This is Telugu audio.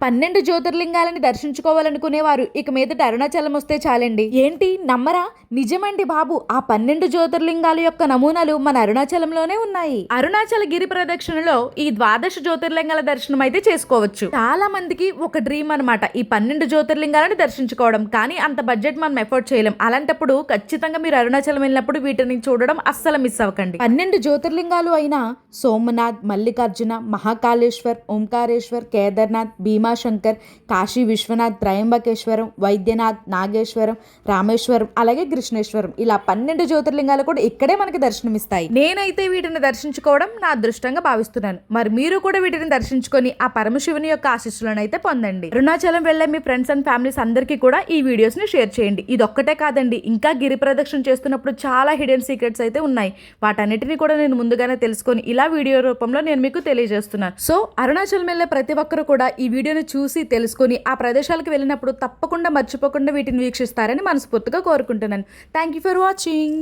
పన్నెండు జ్యోతిర్లింగాలని దర్శించుకోవాలనుకునేవారు. ఇక మీదట అరుణాచలం వస్తే చాలండి. ఏంటి? నమ్మరా? నిజమండి బాబు. ఆ పన్నెండు జ్యోతిర్లింగాల యొక్క నమూనాలు మన అరుణాచలంలోనే ఉన్నాయి. అరుణాచల గిరి ప్రదక్షిణలో ఈ ద్వాదశ జ్యోతిర్లింగాల దర్శనం అయితే చేసుకోవచ్చు. చాలా మందికి ఒక డ్రీమ్ అన్నమాట ఈ పన్నెండు జ్యోతిర్లింగాలను దర్శించుకోవడం. కానీ అంత బడ్జెట్ మనం ఎఫోర్డ్ చేయలేం. అలాంటప్పుడు ఖచ్చితంగా మీరు అరుణాచలం వెళ్ళినప్పుడు వీటిని చూడడం అస్సలు మిస్ అవ్వకండి. పన్నెండు జ్యోతిర్లింగాలు అయిన సోమనాథ్ మల్లికార్జున మహాకాళేశ్వర్ ఓంకారేశ్వర్ కేదార్నాథ్ భీమాశంకర్ కాశీ విశ్వనాథ్ త్రయంబకేశ్వరం వైద్యనాథ్ నాగేశ్వరం రామేశ్వరం అలాగే కృష్ణేశ్వరం. ఇలా పన్నెండు జ్యోతిర్లింగాలు కూడా ఇక్కడే మనకి దర్శనమిస్తాయి. నేనైతే వీటిని దర్శించుకోవడం నా అదృష్టంగా భావిస్తున్నాను. మరి మీరు కూడా వీటిని దర్శించుకొని ఆ పరమశివుని యొక్క ఆశీస్సులను అయితే పొందండి. అరుణాచలం వెళ్ళే మీ ఫ్రెండ్స్ అండ్ ఫ్యామిలీస్ అందరికీ కూడా ఈ వీడియోస్ని షేర్ చేయండి. ఇది ఒక్కటే కాదండి ఇంకా గిరి ప్రదక్షిణ చేస్తున్నప్పుడు చాలా హిడెన్ సీక్రెట్స్ అయితే ఉన్నాయి. వాటన్నిటిని కూడా నేను ముందుగానే తెలుసుకొని ఇలా వీడియో రూపంలో నేను మీకు తెలియజేస్తున్నాను. సో అరుణాచలం వెళ్ళే ప్రతి ఒక్కరు కూడా ఈ వీడియోని చూసి తెలుసుకొని ఆ ప్రదేశాలకు వెళ్ళినప్పుడు తప్పకుండా మర్చిపోకుండా వీటిని వీక్షిస్తారని మనస్ఫూర్తిగా కోరుకుంటున్నాను. Thank you for watching